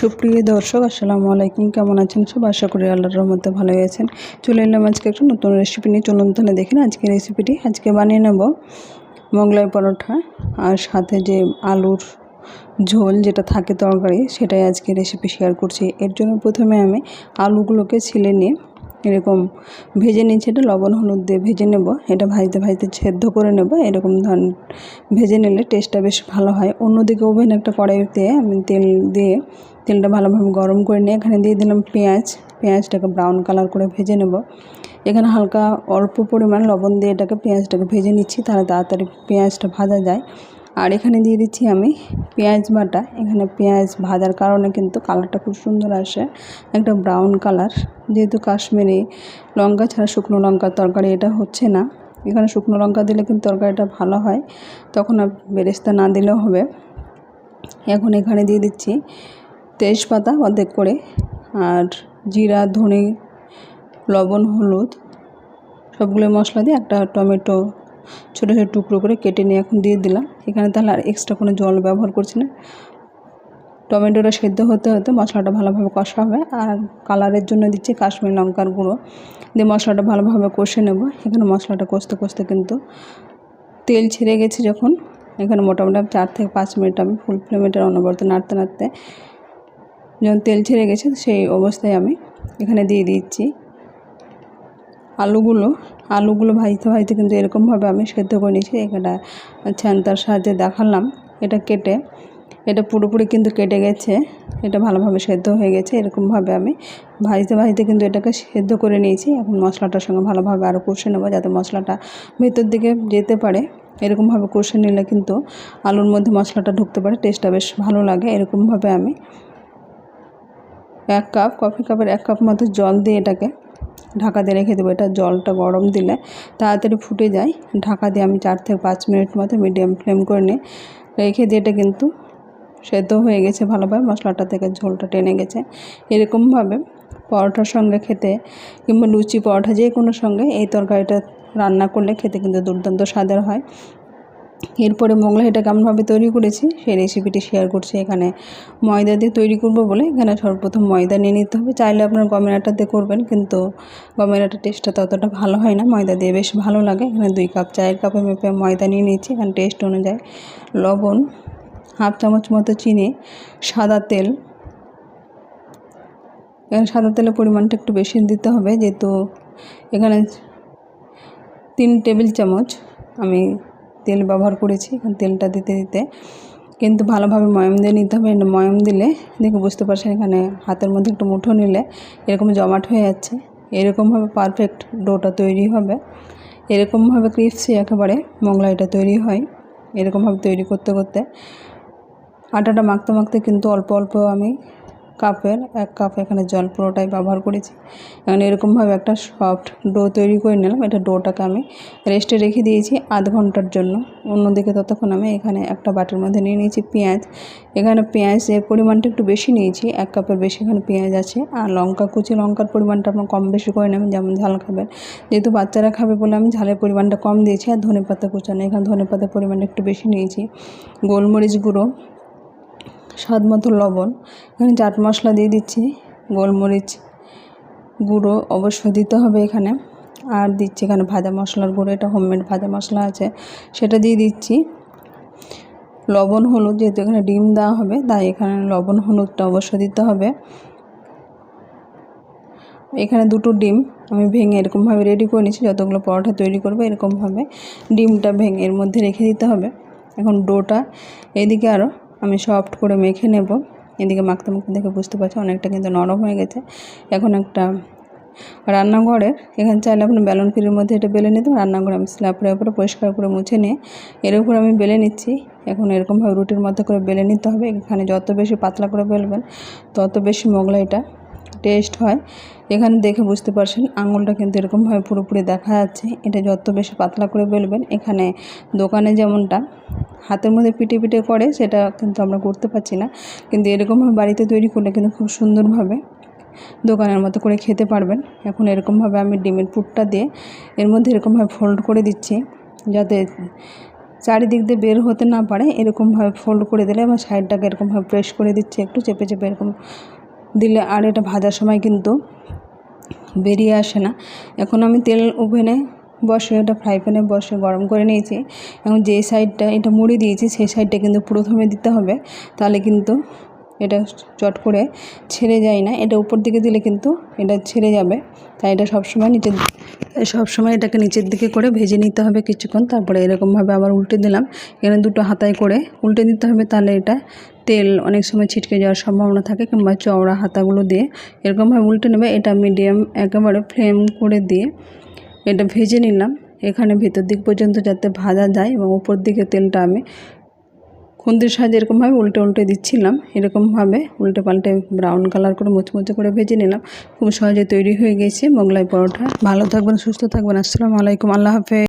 সুপ্রিয় দর্শক, আসসালামু আলাইকুম। কেমন আছেন সব আশা করি আল্লাহর রহমতে ভালো আছেন। চলে এলাম আজকে একটা নতুন রেসিপি নিয়ে। চলুন তাহলে দেখেন আজকে রেসিপিটি আজকে বানিয়ে নেব মোগলাই পরোঠা আর সাথে যে আলুর ঝোল যেটা থাকে তরকারি, সেটাই আজকে রেসিপি শেয়ার করছি। এর জন্য প্রথমে আমি আলুগুলোকে ছিলে নিয়ে এরকম ভেজে নিচ্ছি এটা লবণ, হলুদ দিয়ে ভেজে নেব। এটা ভাজতে ভাজতে সেদ্ধ করে নেব। এরকম ধর, ভেজে নিলে টেস্টটা বেশ ভালো হয়। অন্যদিকে ওভেন একটা কড়াইতে আমি তেল দিয়ে, তেলটা ভালোভাবে গরম করে নিয়ে এখানে দিয়ে দিলাম পেঁয়াজ। পেঁয়াজটাকে ব্রাউন কালার করে ভেজে নেব। এখানে হালকা অল্প পরিমাণ লবণ দিয়ে এটাকে পেঁয়াজটাকে ভেজে নিচ্ছি, তাহলে তাড়াতাড়ি পেঁয়াজটা ভাজা যায়। আর এখানে দিয়ে দিচ্ছি আমি পেঁয়াজ বাটা। এখানে পেঁয়াজ ভাজার কারণে কিন্তু কালারটা খুব সুন্দর আসে। একটা ব্রাউন কালার। যেহেতু কাশ্মীরি লঙ্কা ছাড়া শুকনো লঙ্কার তরকারি এটা হচ্ছে না। এখানে শুকনো লঙ্কা দিলে কিন্তু তরকারিটা ভালো হয়। তখন আর বেরেস্তা না দিলেও হবে। এখন এখানে দিয়ে দিচ্ছি তেজপাতা অর্ধেক করে আর জিরা, ধনে, লবণ, হলুদ সবগুলো মশলা দিয়ে একটা টমেটো ছোটো ছোটো টুকরো করে কেটে নিয়ে এখন দিয়ে দিলাম। এখানে তাহলে আর এক্সট্রা কোনো জল ব্যবহার করছি না। টমেটোটা সেদ্ধ হতে হতে মশলাটা ভালোভাবে কষা হবে আর কালারের জন্য দিচ্ছি কাশ্মীর লঙ্কার গুঁড়ো। দিয়ে মশলাটা ভালোভাবে কষে নেব। এখানে মশলাটা কষতে কষতে কিন্তু তেল ছেড়ে গেছে যখন। এখানে মোটামুটি চার থেকে পাঁচ মিনিট আমি ফুল ফ্লেমেটের অনবরত নাড়তে নাড়তে যখন তেল ছেড়ে গেছে সেই অবস্থায় আমি এখানে দিয়ে দিচ্ছি। আলুগুলো আলুগুলো ভাজতে ভাজতে কিন্তু এরকমভাবে আমি সেদ্ধ করে নিয়েছি। এখানটা ছ্যান্তার সাহায্যে দেখালাম, এটা কেটে, এটা পুরোপুরি কিন্তু কেটে গেছে, এটা ভালোভাবে সেদ্ধ হয়ে গেছে। এরকমভাবে আমি ভাজতে ভাজতে কিন্তু এটাকে সেদ্ধ করে নিয়েছি। এখন মশলাটার সঙ্গে ভালোভাবে আরও কষে নেব যাতে মশলাটা ভেতর দিকে যেতে পারে। এরকমভাবে কষে নিলে কিন্তু আলুর মধ্যে মশলাটা ঢুকতে পারে টেস্টটা বেশ ভালো লাগে। এরকমভাবে আমি এক কাপ, কফি কাপের এক কাপ মতো জল দিয়ে এটাকে ঢাকা দিয়ে রেখে দেবো। এটা জলটা গরম দিলে তাড়াতাড়ি ফুটে যায়। ঢাকা দিয়ে আমি চার থেকে পাঁচ মিনিট মতো মিডিয়াম ফ্লেম করে নিই। রেখে দিয়ে এটা কিন্তু সেদ্ধ হয়ে গেছে ভালোভাবে। মশলাটা থেকে ঝোলটা টেনে গেছে। এরকমভাবে পরোটার সঙ্গে খেতে কিংবা লুচি, পরোটা যে কোনো সঙ্গে এই তরকারিটা রান্না করলে খেতে কিন্তু দুর্দান্ত স্বাদের হয়। এরপরে মোগলাইটা কেমনভাবে তৈরি করেছি, সেই রেসিপিটি শেয়ার করছি এখানে। ময়দা দিয়ে তৈরি করব বলে এখানে সর্বপ্রথম ময়দা নিয়ে নিতে হবে। চাইলে আপনার গমের আটাতে করবেন, কিন্তু গমের আটার টেস্টটা ততটা ভালো হয় না। ময়দা দিয়ে বেশ ভালো লাগে। এখানে দুই কাপ চায়ের কাপে মেপে ময়দা নিয়ে নিচ্ছি এখানে টেস্ট অনুযায়ী লবণ, হাফ চামচ মতো চিনি, সাদা তেল। এখানে সাদা তেলের পরিমাণটা একটু বেশি দিতে হবে, যেহেতু এখানে তিন টেবিল চামচ আমি তেল ব্যবহার করেছি, এখন তেলটা দিতে দিতে। কিন্তু ভালোভাবে ময়ম দিয়ে নিতে হবে ময়ম দিলে দেখে বুঝতে পারছেন এখানে হাতের মধ্যে একটু মুঠো নিলে এরকম জমাট হয়ে যাচ্ছে। এরকমভাবে পারফেক্ট ডোটা তৈরি হবে। এরকমভাবে ক্রিপসি একেবারে মোগলাইটা তৈরি হয়, এরকমভাবে তৈরি করতে করতে। আটাটা মাখতে মাখতে কিন্তু অল্প অল্প আমি কাপের, এক কাপ এখানে জল পুরোটাই ব্যবহার করেছি। এখন এরকমভাবে একটা সফট ডো তৈরি করে নিলাম। এটা ডোটাকে আমি রেস্টে রেখে দিয়েছি আধ ঘণ্টার জন্য। অন্যদিকে ততক্ষণ আমি এখানে একটা বাটির মধ্যে নিয়ে নিয়েছি পেঁয়াজ। এখানে পেঁয়াজের পরিমাণটা একটু বেশি নিয়েছি, এক কাপের বেশি এখানে পেঁয়াজ আছে। আর লঙ্কা, কুচি লঙ্কার পরিমাণটা আপনার কম বেশি করে নেবেন যেমন ঝাল খাবেন। যেহেতু বাচ্চারা খাবে বলে আমি ঝালের পরিমাণটা কম দিয়েছি আর ধনে পাতা কুচানো, এখানে ধনে পাতার পরিমাণটা একটু বেশি নিয়েছি। গোলমরিচ গুঁড়ো স্বাদ মতো লবণ, এখানে চাট মশলা দিয়ে দিচ্ছি, গোলমরিচ গুঁড়ো অবশ্যই দিতে হবে এখানে। আর দিচ্ছি এখানে ভাজা মশলার গুঁড়ো, এটা হোমমেড ভাজা মশলা আছে, সেটা দিয়ে দিচ্ছি। লবণ, হলুদ যেহেতু এখানে ডিম দেওয়া হবে, তাই এখানে লবণ, হলুদটা অবশ্যই দিতে হবে। এখানে দুটো ডিম আমি ভেঙে এরকমভাবে রেডি করে নিচ্ছি যতগুলো পরোটা তৈরি করব এরকমভাবে ডিমটা ভেঙে এর মধ্যে রেখে দিতে হবে। এখন ডোটা, এদিকে আরও আমি সফট করে মেখে নেব। এদিকে মাখতে মাখতে দেখে বুঝতে পারছি, অনেকটা কিন্তু নরম হয়ে গেছে। এখন একটা রান্নাঘরের এখানে চাইলে আপনি ব্যালন ফিরের মধ্যে এটা বেলে নিতে রান্নাঘরে আমি স্ল্যাপের উপরে পরিষ্কার করে মুছে নিয়ে এর উপর আমি বেলে নিচ্ছি। এখন এরকমভাবে রুটির মধ্যে করে বেলে নিতে হবে। এখানে যত বেশি পাতলা করে বেলবেন, তত বেশি মোগলাইটা টেস্ট হয়। এখানে দেখে বুঝতে পারছেন, আঙুলটা কিন্তু এরকমভাবে পুরোপুরি দেখা যাচ্ছে। এটা যত বেশি পাতলা করে বেলবেন, এখানে দোকানে যেমনটা হাতের মধ্যে পিটে পিটে করে, সেটা কিন্তু আমরা করতে পারছি না। কিন্তু এরকমভাবে বাড়িতে তৈরি করলে কিন্তু খুব সুন্দরভাবে দোকানের মতো করে খেতে পারবেন। এখন এরকমভাবে আমি ডিমের পুরটা দিয়ে এর মধ্যে এরকমভাবে ফোল্ড করে দিচ্ছি, যাতে চারিদিক দিয়ে বের হতে না পারে। এরকমভাবে ফোল্ড করে দিলে এবং সাইডটাকে এরকমভাবে প্রেস করে দিচ্ছি, একটু চেপে চেপে এরকম দিলে আর এটা ভাজার সময় কিন্তু বেরিয়ে আসে না। এখন আমি তেল ওভেনে বসে, ওটা ফ্রাই প্যানে বসে গরম করে নিয়েছি। এবং যে সাইডটা এটা মুড়ি দিয়েছি, সেই সাইডটা কিন্তু প্রথমে দিতে হবে। তাহলে কিন্তু এটা চট করে ছেড়ে যায় না। এটা উপর দিকে দিলে কিন্তু এটা ছেড়ে যাবে। তাই এটা সবসময় নিচের তাই সবসময় এটাকে নিচের দিকে করে ভেজে নিতে হবে কিছুক্ষণ, তারপরে এরকমভাবে আবার উল্টে দিলাম। এখানে দুটো হাতায় করে উল্টে দিতে হবে, তাহলে এটা তেল অনেক সময় ছিটকে যাওয়ার সম্ভাবনা থাকে কিংবা চওড়া হাতাগুলো দিয়ে এরকমভাবে উল্টে নেবে। এটা মিডিয়াম একেবারে ফ্লেম করে দিয়ে এটা ভেজে নিলাম। এখানে ভেতর দিক পর্যন্ত যাতে ভাজা যায় এবং উপর দিকে তেলটা আমি খুন্তির সাহায্যে এরকমভাবে উল্টে উল্টে দিচ্ছিলাম এরকমভাবে উল্টে পাল্টে ব্রাউন কালার করে মুচমুচে করে ভেজে নিলাম। খুব সহজে তৈরি হয়ে গেছে মোগলাই পরোটা। ভালো থাকবেন, সুস্থ থাকবেন। আসসালামু আলাইকুম, আল্লাহ হাফেজ।